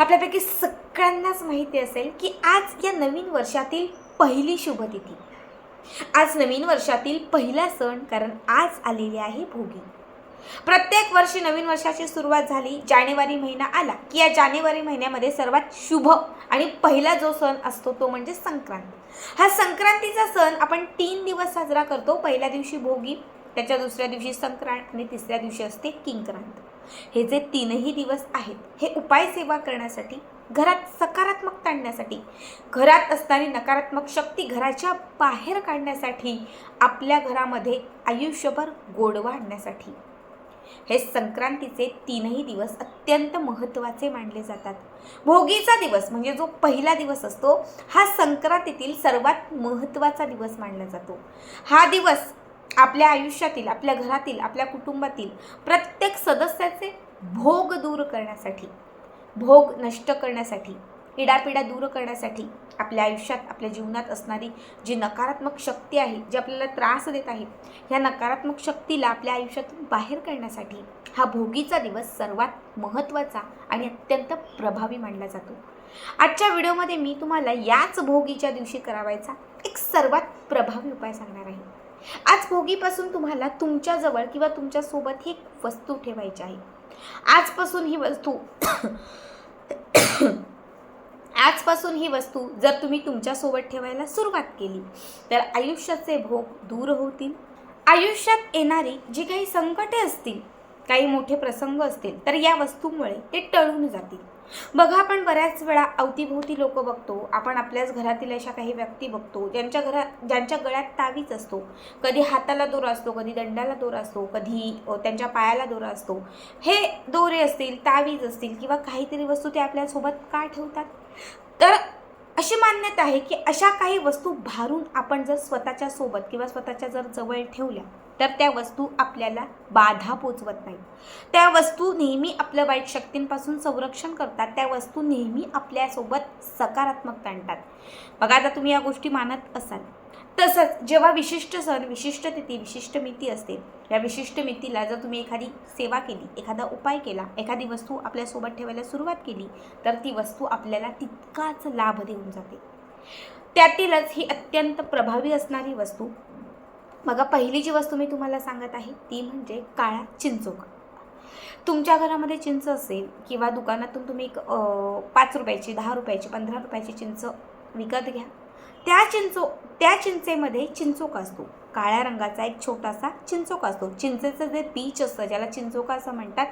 आपल्यापैकी सगळ्यांनाच माहिती असेल की आज या नवीन वर्षातील पहिली शुभतिथी आज नवीन वर्षातील पहिला सण कारण आज आलेली आहे भोगी. प्रत्येक वर्षी नवीन वर्षाची सुरुवात झाली जानेवारी महिना आला की या जानेवारी महिन्यामध्ये सर्वात शुभ आणि पहिला जो सण असतो तो म्हणजे संक्रांत. हा संक्रांतीचा सण आपण तीन दिवस साजरा करतो. पहिल्या दिवशी भोगी त्याच्या दुसऱ्या दिवशी संक्रांत आणि तिसऱ्या दिवशी असते किंक्रांत. हे जे तीनही दिवस आहेत हे उपाय सेवा करण्यासाठी घरात सकारात्मकता आणण्यासाठी घरात असणारी नकारात्मक शक्ती घराच्या बाहेर काढण्यासाठी आपल्या घरामध्ये आयुष्यभर गोडवा आणण्यासाठी. हे संक्रांतीचे तीनही दिवस अत्यंत महत्त्वाचे मानले जातात. भोगीचा दिवस म्हणजे जो पहिला दिवस असतो हा संक्रांतीतील सर्वात महत्त्वाचा दिवस मानला जातो. हा दिवस आपल्या आयुष्यातील आपल्या घरातील आपल्या कुटुंबातील प्रत्येक सदस्याचे भोग दूर करण्यासाठी भोग नष्ट करण्यासाठी इडापिडा दूर करण्यासाठी आपल्या आयुष्यात आपल्या जीवनात असणारी जी नकारात्मक शक्ती आहे जी आपल्याला त्रास देत आहे ह्या नकारात्मक शक्तीला आपल्या आयुष्यातून बाहेर करण्यासाठी हा भोगीचा दिवस सर्वात महत्त्वाचा आणि अत्यंत प्रभावी मानला जातो. आजच्या व्हिडिओमध्ये मी तुम्हाला याच भोगीच्या दिवशी करावायचा एक सर्वात प्रभावी उपाय सांगणार आहे. आज भोगीपासून तुम्हाला तुमच्याजवळ किंवा तुमच्यासोबत ही एक वस्तू ठेवायची आहे. आजपासून ही वस्तू आजपासून ही वस्तू जर तुम्ही तुमच्यासोबत ठेवायला सुरुवात केली तर आयुष्याचे भोग दूर होतील. आयुष्यात येणारी जी काही संकटे असतील काही मोठे प्रसंग असतील तर या वस्तूमुळे ते टळून जातील. बघा आपण बऱ्याच वेळा अवतीभोवती लोक बघतो. आपण आपल्याच घरातील अशा काही व्यक्ती बघतो ज्यांच्या घरात ज्यांच्या गळ्यात तावीज असतो. कधी हाताला दोरा असतो कधी दंडाला दोरा असतो कधी त्यांच्या पायाला दोरा असतो. हे दोरे असतील तावीज असतील किंवा काहीतरी वस्तू ते आपल्यासोबत का ठेवतात? तर अशी मान्यता आहे की अशा काही वस्तू भारून आपण जर स्वतःच्या सोबत किंवा स्वतःच्या जर जवळ ठेवल्या तर त्या वस्तू आपल्याला बाधा पोचवत नाहीत त्या वस्तू नेहमी आपल्या वाईट शक्तींपासून संरक्षण करतात. त्या वस्तू नेहमी आपल्यासोबत सकारात्मकता आणतात. बघा आता तुम्ही या गोष्टी मानत असाल. तसंच जेव्हा विशिष्ट सण विशिष्ट तिथी विशिष्ट मिती असते या विशिष्ट मितीला जर तुम्ही एखादी सेवा केली एखादा उपाय केला एखादी वस्तू आपल्यासोबत ठेवायला सुरुवात केली तर ती वस्तू आपल्याला तितकाच लाभ देऊन जाते. त्यातीलच ही अत्यंत प्रभावी असणारी वस्तू बघा पहिली जी वस्तू मी तुम्हाला सांगत आहे ती म्हणजे काळा चिंचोका तुमच्या घरामध्ये चिंच असेल किंवा दुकानातून तुम्ही एक पाच रुपयाची दहा रुपयाची पंधरा रुपयाची चिंच विकत घ्या. त्या चिंचो त्या चिंचेमध्ये चिंचोका असतो. काळ्या रंगाचा एक छोटासा चिंचोका असतो. चिंचेचं जे बीच असतं ज्याला चिंचोका असं म्हणतात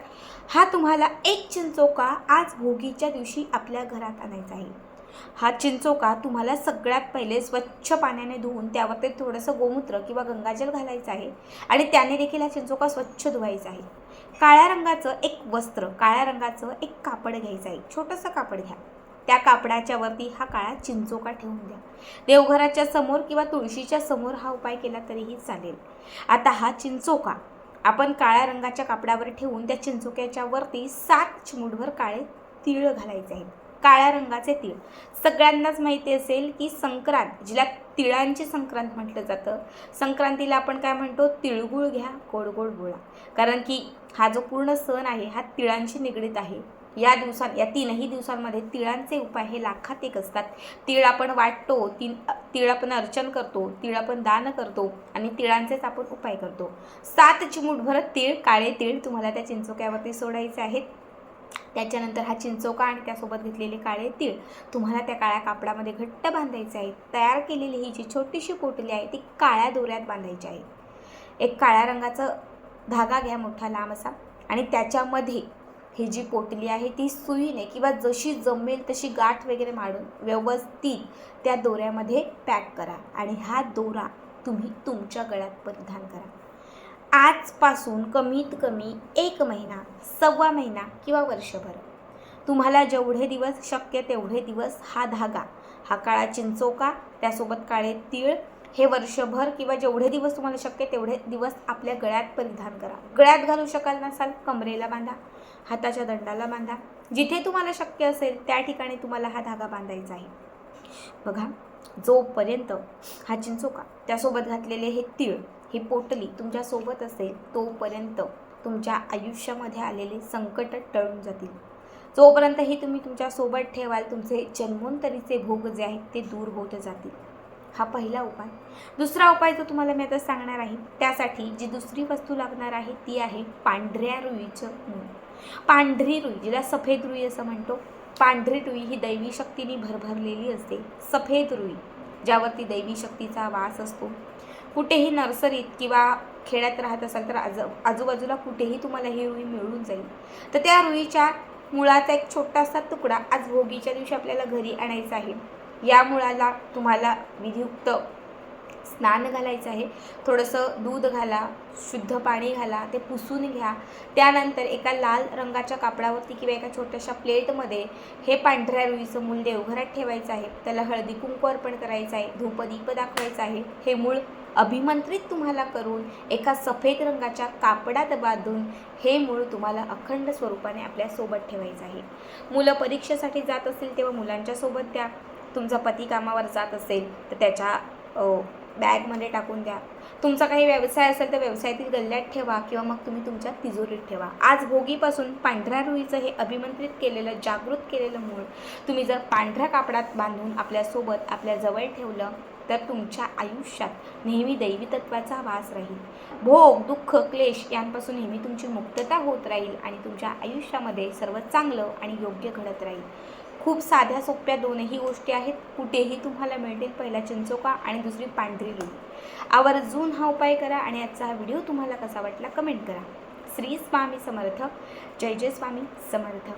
हा तुम्हाला एक चिंचोका आज भोगीच्या दिवशी आपल्या घरात आणायचा आहे. हा चिंचोका तुम्हाला सगळ्यात पहिले स्वच्छ पाण्याने धुवून त्यावर ते थोडंसं गोमूत्र किंवा गंगाजल घालायचं आहे आणि त्याने देखील हा चिंचोका स्वच्छ धुवायचा आहे. काळ्या रंगाचं एक वस्त्र काळ्या रंगाचं एक कापड घ्यायचं आहे. छोटंसं कापड घ्या. त्या कापडाच्या वरती हा काळा चिंचोका ठेवून द्या. देवघराच्या समोर किंवा तुळशीच्या समोर हा उपाय केला तरीही चालेल. आता हा चिंचोका आपण काळ्या रंगाच्या कापडावर ठेवून त्या चिंचोक्याच्या वरती सात चिमुटभर काळे तीळ घालायचे आहेत. काळ्या रंगाचे तीळ. सगळ्यांनाच माहिती असेल की संक्रांत जिला तिळांची संक्रांत म्हटलं जातं. संक्रांतीला आपण काय म्हणतो? तिळगुळ घ्या गोड गोड गोळा कारण की हा जो पूर्ण सण आहे हा तिळांशी निगडीत आहे. या दिवसां या तीनही दिवसांमध्ये तिळांचे उपाय हे लाखात एक असतात. तीळ आपण वाटतो तीन तीळ आपण अर्चन करतो तीळ आपण दान करतो आणि तिळांचेच आपण उपाय करतो. सात चिमूटभर तीळ काळे तीळ तुम्हाला त्या चिंचोक्यावरती सोडायचे आहेत. त्याच्यानंतर हा चिंचोका आणि त्यासोबत घेतलेले काळे तीळ. तुम्हाला त्या काळ्या कापडामध्ये घट्ट बांधायचे आहे तयार केलेली ही जी छोटीशी पोटली आहे ती काळ्या दोऱ्यात बांधायची आहे. एक काळ्या रंगाचा धागा घ्या मोठा लांब असा. आणि त्याच्यामध्ये ही जी पोटली आहे ती सुईने किंवा जशी जमेल तशी गाठ वगैरे मारून व्यवस्थित त्या दोऱ्यामध्ये पॅक करा. आणि हा दोरा तुम्ही तुमच्या गळ्यात परिधान करा. आजपासून कमीत कमी एक महिना सव्वा महिना किंवा वर्षभर. तुम्हाला जेवढे दिवस शक्य तेवढे दिवस हा धागा हा काळा चिंचोका त्यासोबत काळे तीळ हे वर्षभर किंवा जेवढे दिवस तुम्हाला शक्य तेवढे दिवस आपल्या गळ्यात परिधान करा. गळ्यात घालू शकाल नसाल कमरेला बांधा हाताच्या दंडाला बांधा. जिथे तुम्हाला शक्य असेल त्या ठिकाणी तुम्हाला हा धागा बांधायचा आहे. बघा जोपर्यंत हा चिंचोका त्यासोबत घातलेले हे तीळ ही पोटली तुमच्यासोबत असेल तोपर्यंत तुमच्या आयुष्यामध्ये आलेले संकट टळून जातील. जोपर्यंत ही तुम्ही तुमच्यासोबत ठेवाल तुमचे जन्मोंतरीचे भोग जे आहेत ते दूर होत जातील. हा पहिला उपाय. दुसरा उपाय जो तुम्हाला मी आता सांगणार आहे त्यासाठी जी दुसरी वस्तू लागणार आहे ती आहे पांढऱ्या रुईचं मूळ. पांढरी रुई जिला सफेद रुई असं म्हणतो पांढरी रुई ही दैवी शक्तीने भरभरलेली असते. सफेद रुई ज्यावरती दैवी शक्तीचा वास असतो कुठेही नर्सरीत किंवा खेड्यात राहत असाल तर आज आजूबाजूला कुठेही तुम्हाला ही रुई मिळून जाईल. तर त्या रुईच्या मुळाचा एक छोटासा तुकडा आज भोगीच्या दिवशी आपल्याला घरी आणायचा आहे. या मुळाला तुम्हाला विधियुक्त स्नान घालायचं आहे. थोडंसं दूध घाला शुद्ध पाणी घाला ते पुसून घ्या. त्यानंतर एका लाल रंगाच्या कापडावरती किंवा एका छोट्याशा प्लेटमध्ये हे पांढऱ्या रुईचं मूल देवघरात ठेवायचं आहे. त्याला हळदी कुंकू अर्पण करायचं आहे. धूपदीप दाखवायचं आहे. हे मूळ अभिमंत्रित तुम्हाला करून एका सफेद रंगाच्या कापडात बांधून हे मूळ तुम्हाला अखंड स्वरूपाने आपल्यासोबत ठेवायचं आहे. मुलं परीक्षेसाठी जात असतील तेव्हा मुलांच्या सोबत द्या. तुमचा पती कामावर जात असेल तर त्याच्या बॅगमध्ये टाकून द्या. तुमचा काही व्यवसाय असेल तर व्यवसायातील गल्ल्यात ठेवा किंवा मग तुम्ही तुमच्या तिजोरीत ठेवा. आज भोगीपासून पांढऱ्या रुईचं हे अभिमंत्रित केलेलं जागृत केलेलं मूळ तुम्ही जर पांढऱ्या कापडात बांधून आपल्यासोबत आपल्या जवळ ठेवलं तर तुमच्या आयुष्यात नेहमी दैवी तत्वाचा वास राहील. भोग दुःख क्लेश यांपासून नेहमी तुमची मुक्तता होत राहील आणि तुमच्या आयुष्यामध्ये सर्व चांगलं आणि योग्य घडत राहील. खूप साध्या सोप्या दोनही गोष्टी आहेत. कुठेही तुम्हाला मिळतील पहिला चिंचोका आणि दुसरी पांढरी रुई आवर्जून हा उपाय करा आणि आजचा हा व्हिडिओ तुम्हाला कसा वाटला कमेंट करा. श्री स्वामी समर्थ. जय जय स्वामी समर्थ.